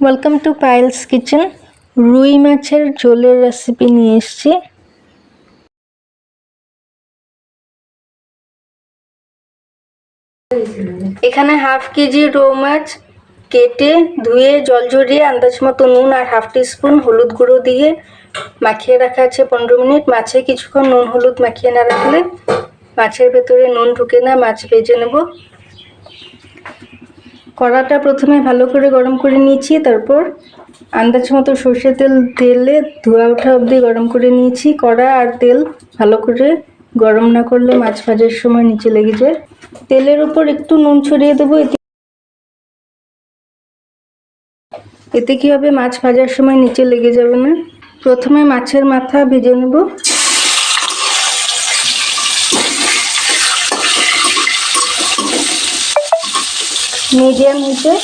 Welcome to piles kitchen রুই মাছের ঝোলের রেসিপি নিয়ে এসেছি। এখানে হাফ কেজি রৌ মাছ কেটে ধুয়ে, জল ঝরিয়ে, আন্দাজ মতো নুন আর হাফ টিস্পুন হলুদ গুঁড়ো দিয়ে মাখিয়ে রাখা আছে পনেরো মিনিট। মাছে কিছুক্ষণ নুন হলুদ মাখিয়ে না রাখলে মাছের ভেতরে নুন ঢুকে না, মাছ ভেজে নেব। কড়াটা প্রথমে ভালো করে গরম করে নিয়েছি, তারপর আন্দাজ মতো সর্ষে তেল তেলে ধোয়া ওঠা অবধি গরম করে নিয়েছি। কড়া আর তেল ভালো করে গরম না করলে মাছ ভাজার সময় নিচে লেগে যায়। তেলের উপর একটু নুন ছড়িয়ে দেবো, এতে এতে কি হবে? মাছ ভাজার সময় নিচে লেগে যাবে না। প্রথমে মাছের মাথা ভেজে নেব। মিডিয়াম হিটে।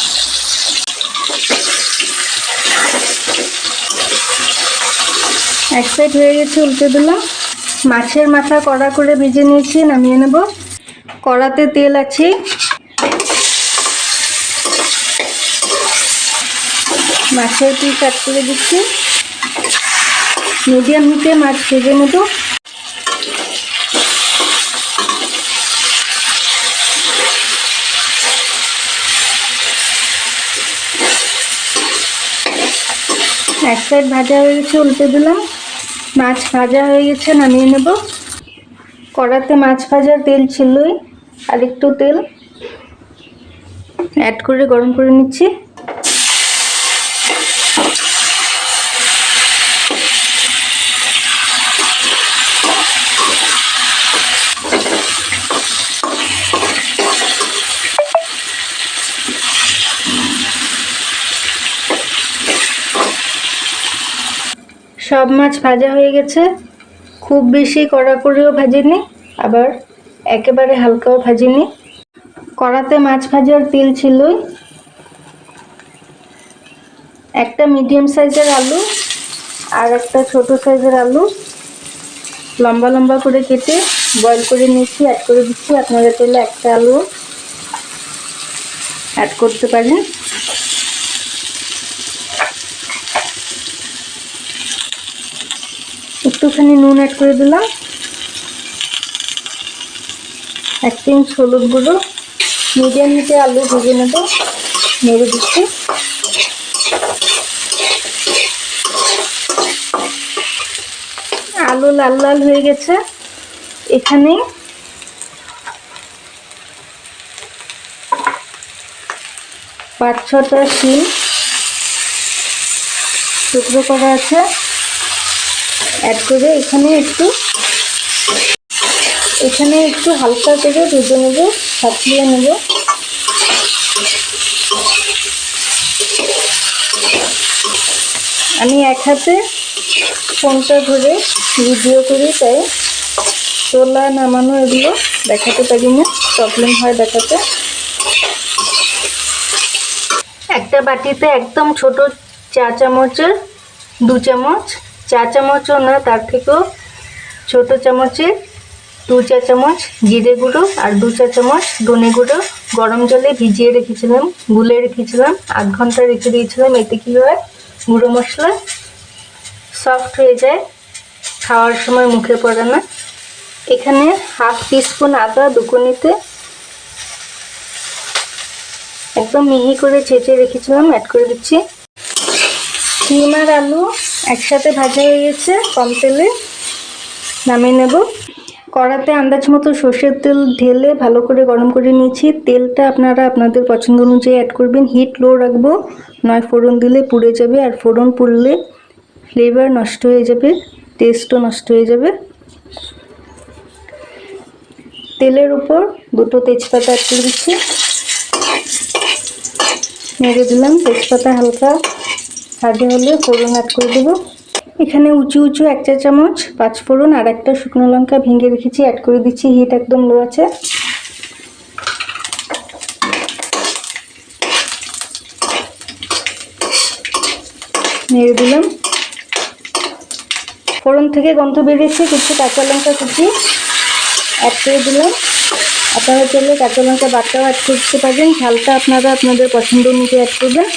এক সাইড হয়ে গেছে, উল্টে দিলাম। মাছের মাথা কড়া করে ভেজে নিয়েছি, নামিয়ে নেব। কড়াতে তেল আছে। মাছের পিস অ্যাড করে দিচ্ছি। মিডিয়াম হিটে মাছ ভেজে নেব। এক সাইড ভাজা হয়ে গেছে, উল্টে দিলাম। মাছ ভাজা হয়ে গেছে, নামিয়ে নেব। কড়াতে মাছ ভাজার তেল ছিলই, আর একটু তেল। অ্যাড করে গরম করে নিচ্ছি। সব মাছ ভাজা হয়ে গেছে। খুব বেশি কড়া করেও ভাজিনি, আবার একেবারে হালকাও ভাজিনি। কড়াতে মাছ ভাজার তেল ছিলই। একটা মিডিয়াম সাইজের আলু আর একটা ছোট সাইজের আলু। লম্বা লম্বা করে কেটে বয়েল করে নিচ্ছি অ্যাড করে দিচ্ছি। আপনারা চাইলে একটা আলু অ্যাড করতে পারেন। একটুখানি নুন অ্যাড করে দিলাম। এক পিঞ্চ হলুদ গুঁড়ো। মিডিয়াম হিটে আলু ভেজে নেব। নেড়ে দিচ্ছি। আলু লাল লাল হয়ে গেছে। এখানে পাঁচ ছটা শিম টুকরো করা আছে। অ্যাড করে এখানে একটু এখানে একটু হালকা করে ভেজে নেব সাতলিয়ে নেব। আমি এক হাতে ফোনটা ধরে ভিডিও করি, তাই তোলা, নামানো এগুলো দেখাতে পারি না প্রবলেম হয় দেখাতে। একটা বাটিতে একদম ছোট চা চামচের দু চামচ চা চামচও না তার থেকেও ছোট চামচে দু চা চামচ জিরে গুঁড়ো আর দু চা চামচ ধনে গুঁড়ো। গরম জলে ভিজিয়ে রেখেছিলাম, গুলে রেখেছিলাম, আধ ঘণ্টা রেখে দিয়েছিলাম। এতে কী হয়? গুঁড়ো মশলা সফট হয়ে যায়, খাওয়ার সময় মুখে পড়ে না। এখানে হাফ টিস্পুন আদা দুকুনিতে একদম মিহি করে ছেঁচে রেখেছিলাম অ্যাড করে দিচ্ছি। শিম আর আলু একসাথে ভাজা হয়ে গেছে, কম তেলে নামিয়ে নেব। কড়াতে আন্দাজ মতো সর্ষের তেল ঢেলে ভালো করে গরম করে নিয়েছি। তেলটা আপনারা আপনাদের পছন্দ অনুযায়ী অ্যাড করবেন। হিট লো রাখব, নয় ফোড়ন দিলে পুড়ে যাবে আর ফোড়ন পুড়লে ফ্লেভার নষ্ট হয়ে যাবে টেস্টও নষ্ট হয়ে যাবে। তেলের উপর দুটো তেজপাতা অ্যাড করে দিচ্ছি। নেড়ে দিলাম, তেজপাতা হালকা ভাজা হলে ফোড়ন অ্যাড করে দেবো। এখানে উঁচু উঁচু এক চা চামচ পাঁচ ফোড়ন আর একটা শুকনো লঙ্কা ভেঙে রেখেছি, অ্যাড করে দিচ্ছি, হিট একদম লো আছে। নেড়ে দিলাম। ফোড়ন থেকে গন্ধ বেরিয়েছে কিছু কাঁচা লঙ্কা কুচি অ্যাড করে দিলাম। আপনারা চাইলে কাঁচা লঙ্কা বাটাও অ্যাড করতে পারেন, ঝালটা আপনারা আপনাদের পছন্দ অনুযায়ী অ্যাড করবেন।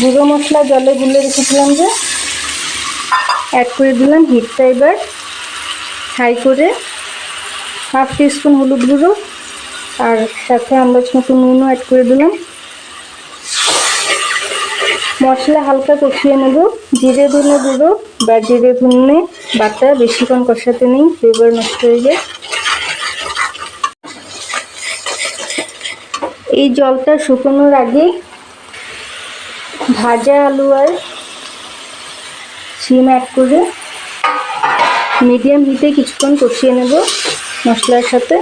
গুঁড়ো মশলা জলে গুলে রেখেছিলাম যে অ্যাড করে দিলাম হিটটা এবার হাই করে হাফ টিস্পুন হলুদ গুঁড়ো, আর সাথে আন্দাজ মতো নুনও অ্যাড করে দিলাম। মশলা হালকা কষিয়ে নেব। জিরে ধনে গুঁড়ো বা জিরে ধনে বাটা বেশিক্ষণ কষাতে নেই ফ্লেভার নষ্ট হয়ে যায় এই জলটা শুকোনোর আগে ভাজা আলু আর শিম অ্যাড করে মিডিয়াম হিটে কিছুক্ষণ কষিয়ে নেব মশলার সাথে।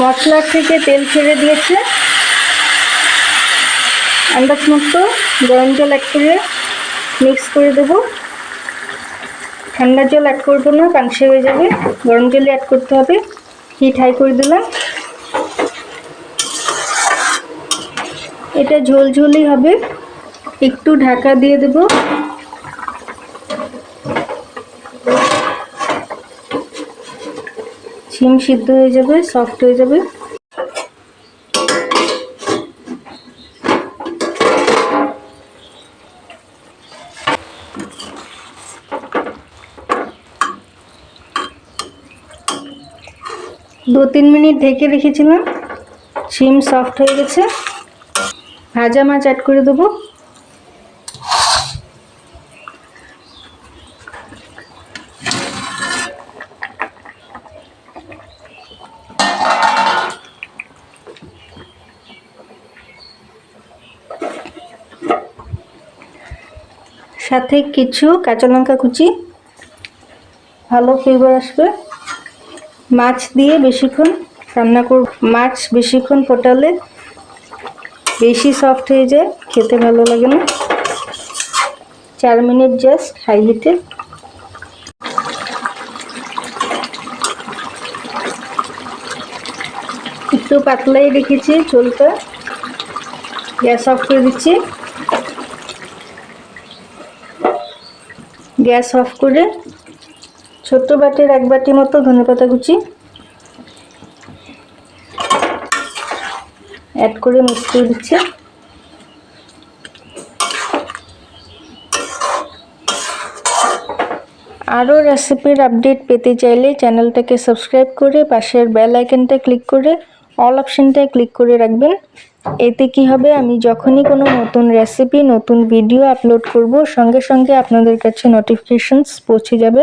মশলার থেকে তেল ছেড়ে দিয়েছে। আন্দাজ মতো গরম জল অ্যাড করে মিক্স করে দেবো। ঠান্ডা জল অ্যাড করব না পাংশে হয়ে যাবে। গরম জলই অ্যাড করতে হবে। হিট হাই করে দিলাম। এটা ঝোলঝোলই হবে। একটু ঢাকা দিয়ে দেব। শিম সিদ্ধ হয়ে যাবে সফট হয়ে যাবে। দু তিন মিনিট ঢেকে রেখেছিলাম। শিম সফট হয়ে গেছে। ভাজা মাছ অ্যাড করে দেবো। সাথে কিছু কাঁচা লঙ্কা কুচি। ভালো ফ্লেভার আসবে। মাছ দিয়ে বেশিক্ষণ রান্না করব। মাছ বেশিক্ষণ ফোটালে বেশি সফট হয়ে যায়, খেতে ভালো লাগে না। চার মিনিট জাস্ট হাই হিটে একটু পাতলাই রেখেছি ঝোলটা গ্যাস অফ করে দিচ্ছি। গ্যাস অফ করে ছোট্ট বাটির এক বাটি মতো ধনেপাতা কুচি। অ্যাড করে মিক্স করে দিচ্ছি। আরও রেসিপির আপডেট পেতে চাইলে চ্যানেলটাকে সাবস্ক্রাইব করে পাশের বেল আইকনটা ক্লিক করে অল অপশানটায় ক্লিক করে রাখবেন। এতে কি হবে? আমি যখনই কোনো নতুন রেসিপি নতুন ভিডিও আপলোড করব, সঙ্গে সঙ্গে আপনাদের কাছে নোটিফিকেশনস পৌঁছে যাবে।